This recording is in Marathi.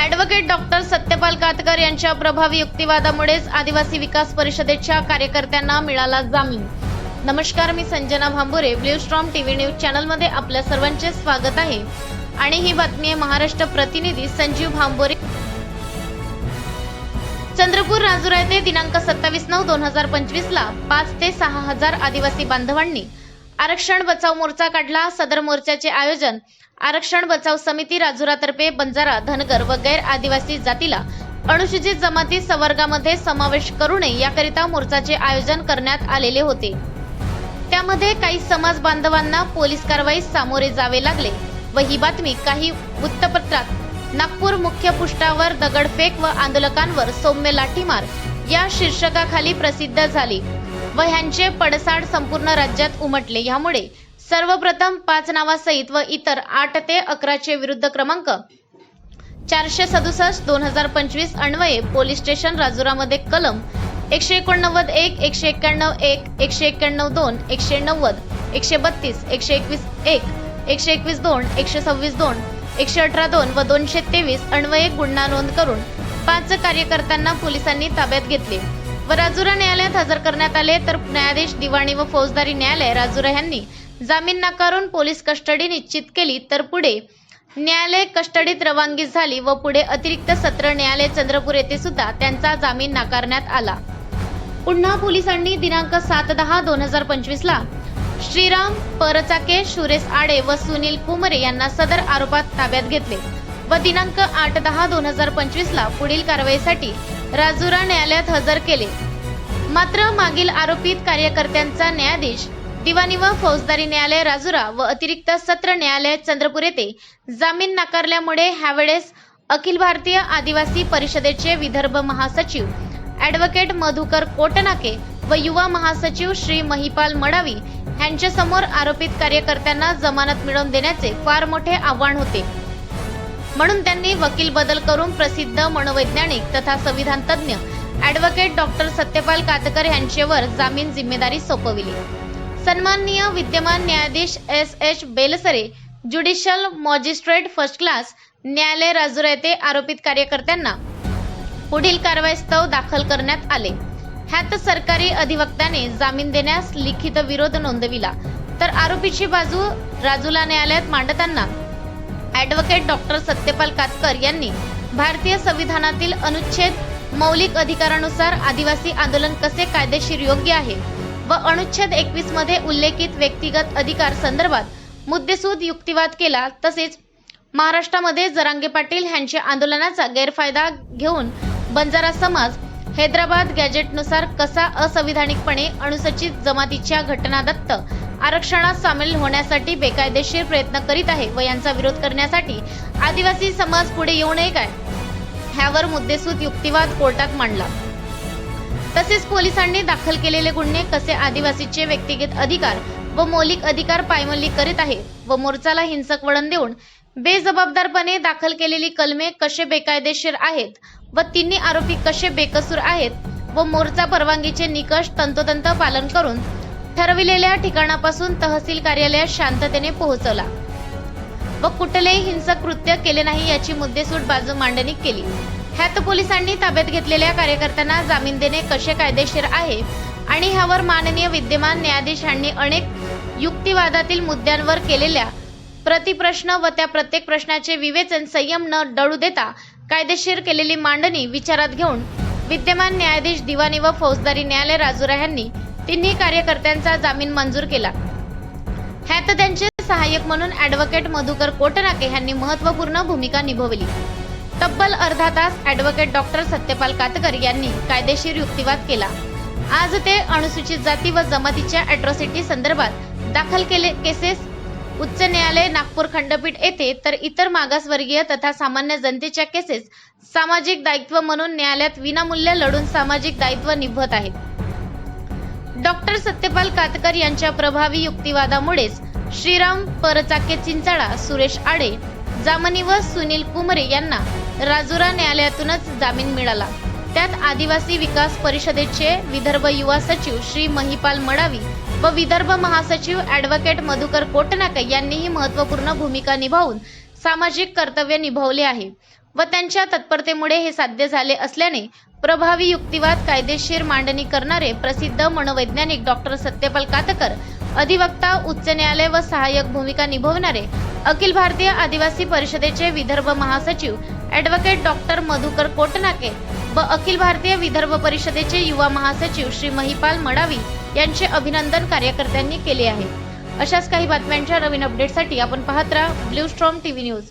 ॲडव्होकेट डॉक्टर सत्यपाल कातकर यांच्या प्रभावी युक्तिवादामुळेच आदिवासी विकास परिषदेच्या कार्यकर्त्यांना मिळाला जामीन. नमस्कार मी Sanjana Bhambure blue storm TV news चॅनलमध्ये आपल्या सर्वांचे स्वागत आहे. आणि ही बातमी आहे महाराष्ट्र प्रतिनिधी संजीव भांबोरे. चंद्रपूर राजुरा येथे दिनांक सत्तावीस नऊ दोन हजार पंचवीस ला पाच ते सहा हजार आदिवासी बांधवांनी आरक्षण बचाव मोर्चा काढला. सदर मोर्चाचे आयोजन आरक्षण बचाव समिती राजुरातर्फे बंजारा धनगर व गैर आदिवासी जातीला अनुसूचित जमाती संवर्गामध्ये समावेश करू नये याकरिता मोर्चाचे आयोजन करण्यात आलेले होते. त्यामध्ये काही समाज बांधवांना पोलीस कारवाई सामोरे जावे लागले व ही बातमी काही वृत्तपत्रात नागपूर मुख्य पृष्ठावर दगडफेक व आंदोलकांवर सौम्य लाठीमार या शीर्षकाखाली प्रसिद्ध झाली. व ह्यांचे पडसाड संपूर्ण राज्यात उमटले. यामुळे सर्वप्रथम पाच नावासहित व इतर आठ ते अकराचे विरुद्ध क्रमांक चारशे सदुसष्ट दोन हजार पंचवीस अन्वये पोलीस स्टेशन राजुरामध्ये कलम एकशे एकोणनव्वद एक एकशे एक्क्याण्णव एक एकशे एक्क्याण्णव दोन एकशे नव्वद एकशे बत्तीस एकशे एकवीस एक एकशे एकवीस दोन एकशे सव्वीस दोन एकशे अठरा दोन व दोनशे तेवीस अन्वये गुन्हा नोंद करून पाच कार्यकर्त्यांना पोलिसांनी ताब्यात घेतले. व राजुरा न्यायालयात हजर करण्यात आले तर न्यायाधीश दिवाणी व फौजदारी न्यायालय राजुरा यांनी जामीन नाकारून पोलीस कस्टडी निश्चित केली तर पुढे न्यायालय कस्टडीत रवानगी झाली व पुढे अतिरिक्त सत्र न्यायालय चंद्रपूर येथे सुद्धा त्यांचा जामीन नाकारण्यात आला. पुन्हा पोलिसांनी दिनांक सात दहा दोन हजार पंचवीस ला श्रीराम परचाके सुरेश आडे व सुनील कुमरे यांना सदर आरोपात ताब्यात घेतले व दिनांक आठ दहा दोन हजार पंचवीस ला पुढील कारवाईसाठी राजुरा न्यायालयात हजर केले. मात्र मागील आरोपित कार्यकर्त्यांचा न्यायाधीश दिवाणी व फौजदारी न्यायालय राजुरा व अतिरिक्त सत्र न्यायालय चंद्रपूर येथे जामीन नाकारल्यामुळे ह्यावेळेस अखिल भारतीय आदिवासी परिषदेचे विदर्भ महासचिव ॲडव्होकेट मधुकर कोटनाके व युवा महासचिव श्री महिपाल मडावी यांच्यासमोर आरोपित कार्यकर्त्यांना जमानत मिळवून देण्याचे फार मोठे आव्हान होते. म्हणून त्यांनी वकील बदल करून प्रसिद्ध मनोवैज्ञानिक तथा संविधान तज्ज्ञ ॲडव्होकेट डॉक्टर सत्यपाल कातकर यांच्यावर जामीन जिम्मेदारी सोपविली. सन्माननीय विद्यमान न्यायाधीश S H Belsare judicial magistrate first class न्यायालय राजुरा येथे आरोपित कार्यकर्त्यांना पुढील कारवाईस्तव दाखल करण्यात आले. ह्यात सरकारी अधिवक्त्याने जामीन देण्यास लिखित विरोध नोंदविला. तर आरोपीची बाजू राजुला न्यायालयात मांडताना ॲडव्होकेट डॉक्टर सत्यपाल कातकर यांनी भारतीय संविधानातील अनुच्छेद मौलिक अधिकारानुसार आदिवासी आंदोलन कसे कायदेशीर योग्य आहे व अनुच्छेद एकवीसमध्ये उल्लेखित व्यक्तिगत अधिकार संदर्भात मुद्देसूद युक्तिवाद केला तसेच महाराष्ट्रामध्ये जरांगे पाटील यांच्या आंदोलनाचा गैरफायदा घेऊन बंजारा समाज हैदराबाद गॅजेटनुसार कसा असंविधानिकपणे अनुसूचित जमातीच्या घटनादत्त आरक्षणात सामील होण्यासाठी बेकायदेशीर प्रयत्न करीत आहे व यांचा विरोध करण्यासाठी आदिवासी समाज पुढे येऊ नये काय? ह्यावर मुद्देसूद युक्तिवाद कोर्टात मांडला. तसेच पोलिसांनी दाखल केलेले गुन्हे कसे आदिवासीचे व्यक्तिगत अधिकार व मौलिक अधिकार पायमल्ली करीत आहे व मोर्चाला हिंसक वळण देऊन बेजबाबदारपणे दाखल केलेली कलमे कसे बेकायदेशीर आहेत व तिन्ही आरोपी कसे बेकसूर आहेत व मोर्चा परवानगीचे निकष तंतोतंत पालन करून ठरविलेल्या ठिकाणापासून तहसील कार्यालयात शांततेने पोहोचवला. व कुठलेही हिंसक कृत्य केले नाही याची मुद्देसूट बाजू मांडणी केली. ह्यात पोलिसांनी ताब्यात घेतलेल्या कार्यकर्त्यांना जामीन देणे कसे कायदेशीर आहे आणि ह्यावर माननीय विद्यमान न्यायाधीशांनी अनेक युक्तिवादातील मुद्द्यांवर केलेल्या प्रतिप्रश्न व त्या प्रत्येक प्रश्नाचे विवेचन संयम न डळू देता कायदेशीर केलेली मांडणी विचारात घेऊन विद्यमान न्यायाधीश दिवाणी व फौजदारी न्यायालय राजुरा यांनी तिन्ही कार्यकर्त्यांचा जामीन मंजूर केला. ह्यात त्यांचे सहाय्यक म्हणून ॲडव्होकेट मधुकर कोटनाके यांनी महत्त्वपूर्ण भूमिका निभवली. तब्बल अर्धा तास ॲडव्होकेट डॉक्टर सत्यपाल कातकर यांनी कायदेशीर युक्तिवाद केला. आज ते अनुसूचित जाती व जमातीच्या अॅट्रॉसिटी संदर्भात दाखल केले केसेस उच्च न्यायालय नागपूर खंडपीठ येथे तर इतर मागासवर्गीय तथा सामान्य जनतेच्या केसेस सामाजिक दायित्व म्हणून न्यायालयात विनामूल्य लढून सामाजिक दायित्व निभवत आहेत. डॉक्टर सत्यपाल कातकर यांच्या प्रभावी युक्तिवादामुळेच श्रीराम परचाके चिंचाळा सुरेश आडे जामनी व सुनील कुमरे यांना राजुरा न्यायालयातूनच जामीन मिळाला. त्यात आदिवासी विकास परिषदेचे विदर्भ युवा सचिव श्री महिपाल मडावी व विदर्भ महासचिव ॲडव्होकेट मधुकर कोटनाके यांनीही महत्त्वपूर्ण भूमिका निभावून सामाजिक कर्तव्य निभावले आहे. व त्यांच्या तत्परतेमुळे हे साध्य झाले असल्याने प्रभावी युक्तिवाद कायदेशीर मांडणी करणारे प्रसिद्ध मनोवैज्ञानिक डॉक्टर सत्यपाल कातकर अधिवक्ता उच्च न्यायालय व सहाय्यक भूमिका निभवणारे अखिल भारतीय आदिवासी परिषदेचे विदर्भ महासचिव ॲडव्होकेट डॉक्टर मधुकर कोटनाके व अखिल भारतीय विदर्भ परिषदेचे युवा महासचिव श्री महिपाल मडावी यांचे अभिनंदन कार्यकर्त्यांनी केले आहे. अशाच काही बातम्यांच्या नवीन अपडेटसाठी आपण पाहत राहा ब्ल्यू स्ट्रॉम टीव्ही न्यूज